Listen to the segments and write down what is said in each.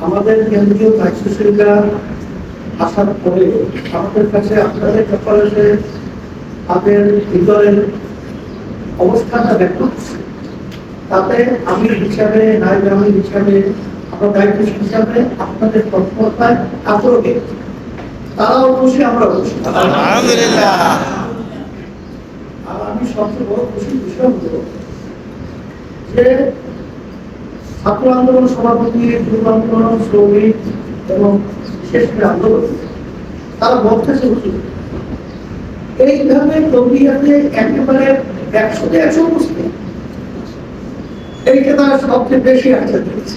আমাদের কেন্দ্রীয় আসার পরে আমাদের কাছে আপনাদের তাদের অবস্থানটা ব্যক্ত তাতে আমি হিসাবে, নায়ক আমি হিসাবে আমরা দায়িত্ব হিসাবে আপনাদের তৎপরতায় আগ্রহে তারাও খুশি আমরা খুশি। আলহামদুলিল্লাহ। আর আমি সবচেয়ে বড় খুশির বিষয় হলো যে ছাত্র আন্দোলন সভাপতি যুব আন্দোলন শ্রমিক এবং বিশেষ করে আন্দোলন তারা বলতেছে হুজুর, এইভাবে তবিয়াতে একেবারে একশোতে একশো উপস্থিত। এইটা তারা সবচেয়ে বেশি আশা দিয়েছে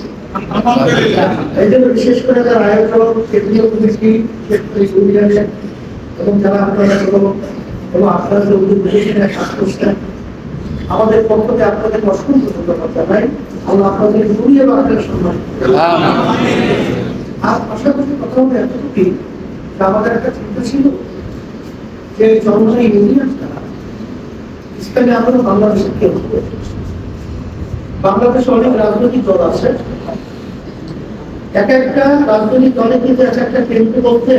এই জন্য বিশেষ করে যারা আয়োজক কেন্দ্রীয় কমিটি ইউনিয়নের এবং যারা আপনারা এবং এবং আপনারা যে উদ্যোগ নিয়েছেন আমাদের পক্ষ থেকে আপনাদের অসংখ্য ধন্যবাদ জানাই। আল্লাহ আপনাদের ঘুরিয়ে বাড়াতে সম্মান করুন। আর পাশাপাশি কথা হবে এতটুকুই আমাদের একটা চিন্তা ছিল যে জনগণের ইউনিয়ন ছাড়া ইসলামী আন্দোলন বাংলাদেশের কেউ। বাংলাদেশে অনেক রাজনৈতিক দল আছে। এক একটা রাজনৈতিক দলে কিন্তু এক একটা কেন্দ্র বলতে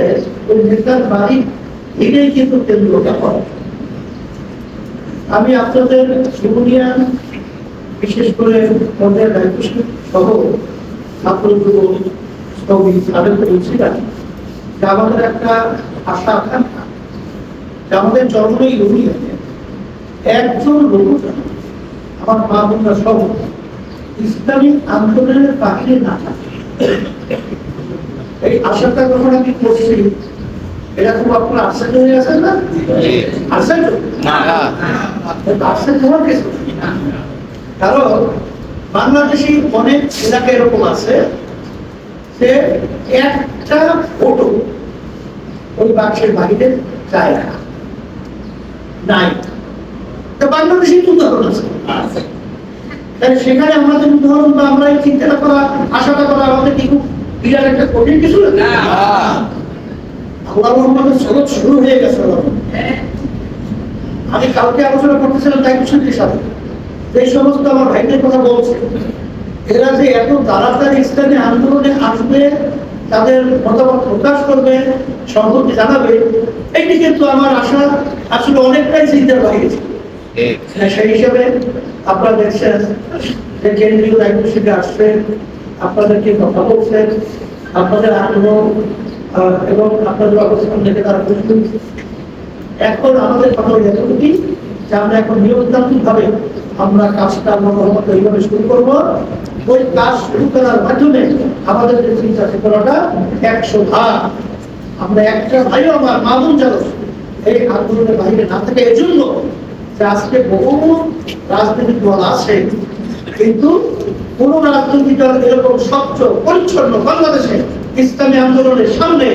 ওই নেতার বাড়ি এটাই কিন্তু কেন্দ্রটা হয়। আমি আপনাদের ইউনিয়ন বিশেষ করে পর্যায়ের দায়িত্বশীল সহ আমাদের একটা আশা আকাঙ্ক্ষা। আমাদের জন্মই ইউনিয়নে একজন লোক, আমার মা বোনরা সব ইসলামী আন্দোলনের বাহিরে না থাকে। এই আশাটা যখন আমি করছি এটা খুব আপনার আশ্চর্য হয়ে আছেন না? আশ্চর্য? আশ্চর্য হওয়ার কিছু কারণ বাংলাদেশি অনেক এলাকা এরকম আছে যে একটা ফটো ওই বাক্সের বাড়িতে যায় না। নাই। তা বাংলাদেশি উদাহরণ আছে? তাহলে সেখানে আমাদের উদাহরণ বা আমরা এই চিন্তাটা করা আশাটা করা আমাদের কি খুব বিরাট একটা কঠিন কিছু না? আল্লাহ রহমানের শুরু হয়ে গেছে আমি কালকে আলোচনা করতেছিলাম দায়িত্বশীলদের সাথে। যে সমস্ত আমার ভাইদের কথা বলছে এরা যে এত তাড়াতাড়ি ইসলামী আন্দোলনে আসবে তাদের মতামত প্রকাশ করবে সংহতি জানাবে এটি কিন্তু আমার আশা আসলে অনেকটাই চিন্তার বাইরে। ছিল হ্যাঁ, সেই হিসাবে আপনারা দেখছেন যে কেন্দ্রীয় দায়িত্বশীলে আসছেন আপনাদেরকে কথা বলছেন, আপনাদের আগ্রহ এবং আপনাদের অবস্থান দেখে তারা খুশি। এখন আমাদের কথা এতটুকুই যে আমরা এখন নিয়মতান্ত্রিক ভাবে আমরা কাজটা মনোভাবত এইভাবে শুরু করব। ওই কাজ শুরু করার মাধ্যমে আমাদের যে চিন্তা চেতনাটা একশো ভাগ। আমরা একটা ভাইও আমার মামুন জানো এই আন্দোলনের বাইরে না থাকে, এজন্য যে আজকে বহু রাজনৈতিক দল আছে কিন্তু কোন রাজনৈতিক দল এরকম স্বচ্ছ পরিচ্ছন্ন বাংলাদেশে ইসলামী আন্দোলনের সামনে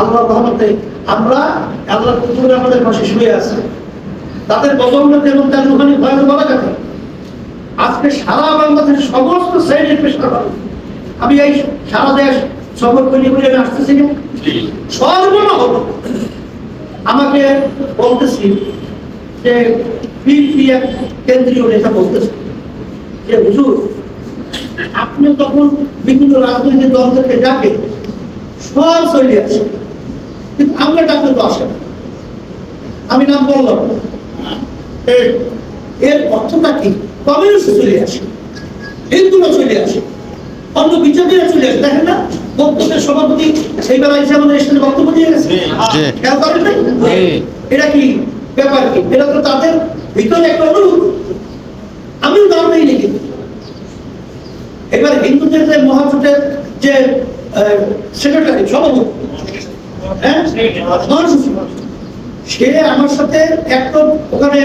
আল্লাহ রহমতে আমরা আল্লাহ কুতুবের আমাদের পাশে শুয়ে আছে। তাদের বদৌলতে এবং তার রুহানি ভয়ানক বরাকাতে আজকে সারা বাংলাদেশের সমস্ত শ্রেণির মানুষ। আমি এই সারা দেশ সফর করি বলে আমি আসতেছি না। সর্বনগর আমাকে বলতেছি যে বিএনপি এক কেন্দ্রীয় নেতা বলতেছে যে হুজুর আপনি তখন বিভিন্ন রাজনৈতিক ডাকে সব চলে আসে। কিন্তু আমরা ডাকলে তো আসে না। আমি নাম বললাম এর- অর্থটা কি? কমিউনিস্ট চলে আসে হিন্দুরা চলে আসে অন্য বিজেপিরা চলে আসে। দেখেন না বক্তব্যের সভাপতি সেই বেলা এসে আমাদের এসে বক্তব্য দিয়ে গেছে। এটা কি ব্যাপার কি? এটা তো তাদের ভিতরে একটা অনুরোধ আমিও নাম নেই এবার হিন্দুদের যে মহাজোটের যে সেক্রেটারি, সভাপতি হ্যাঁ? সে আমার সাথে একদম ওখানে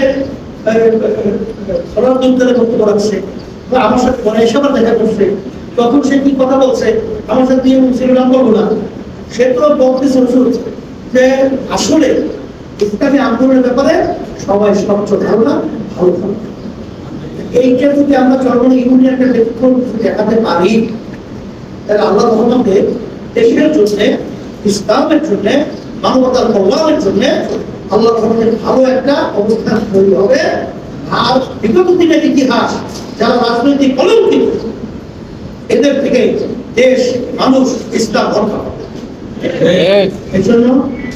সরাজুদ্দারে বক্তব্য বা আমার সাথে মানে এসে দেখা করছে। তখন সে কি কথা বলছে? আমার সাথে নাম বলব না। সে তো বলতেছে যে আসলে ইসলামী আন্দোলনের ব্যাপারে সবাই স্বচ্ছ ধারণা ভালো ধারণা এইটা যদি আমরা চরমনে ব্যতিক্রম কিছু দেখাতে পারি, তাহলে আল্লাহ রহমতে দেশের জন্য, ইসলামের জন্য, মানবতার কল্যাণের জন্য আল্লাহ রহমতের ভালো একটা অবস্থান তৈরি হবে। আর বিগত দিনের ইতিহাস, যারা রাজনৈতিক কলঙ্কিত, এদের থেকে দেশ, মানুষ ইসলাম রক্ষা এই। জন্য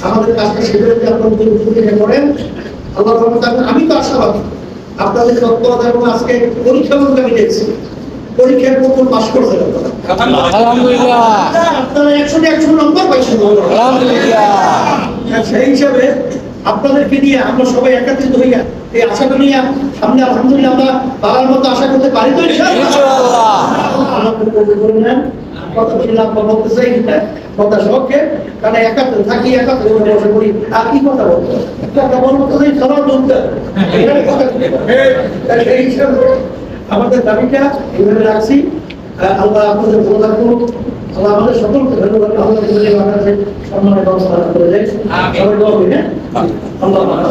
আমাদের কাজটা সেভাবে যদি আপনারা যদি উপযোগী করেন আল্লাহ আমি তো আশাবাদী। আপনাদের তৎপরতা এবং আজকে আমি দেখছি পরীক্ষার প্রথম পাশ আলহামদুলিল্লাহ। আপনারা একশো একশো নম্বর পাইছেন। আলহামদুলিল্লাহ। সেই হিসাবে আপনাদেরকে নিয়ে আমরা সবাই একাত্রিত হইয়া এই আশাটা নিয়ে সামনে আলহামদুলিল্লাহ আমরা তার মতো আশা করতে পারি তো ইনশাআল্লাহ? আল্লাহ। কথা ছিলাম বা বলতে চাই না কথা শখে কারণ একাত্রে থাকি একাত্রে বসে করি আর কি কথা বলব? কথা বলব তো বলতে? তাহলে সেই হিসাবে আমাদের দাবিটা এইভাবে রাখছি। আল্লাহ আপনাদের ভালো থাকুন আল্লাহ আমাদের সকলকে ধন্যবাদ। আল্লাহ তোমাদের বাংলাদেশে সম্মানের ব্যবস্থা করে দেয়। সবাই দোয়া করি হ্যাঁ? আল্লাহ আল্লাহ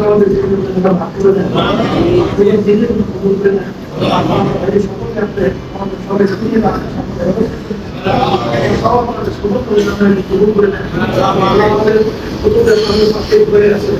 আমাদের জীবনের ভাগ করে দেন আমাদের সকলকে আপনি সবাই রাখার সম্মানের সব আমাদের আল্লাহ আমাদের কুতুবের সামনে পাশে করে আছে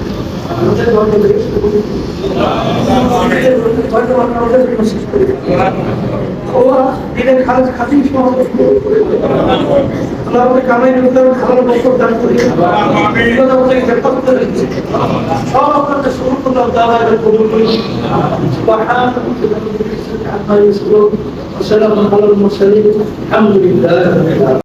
السلام على المرسلين الحمد لله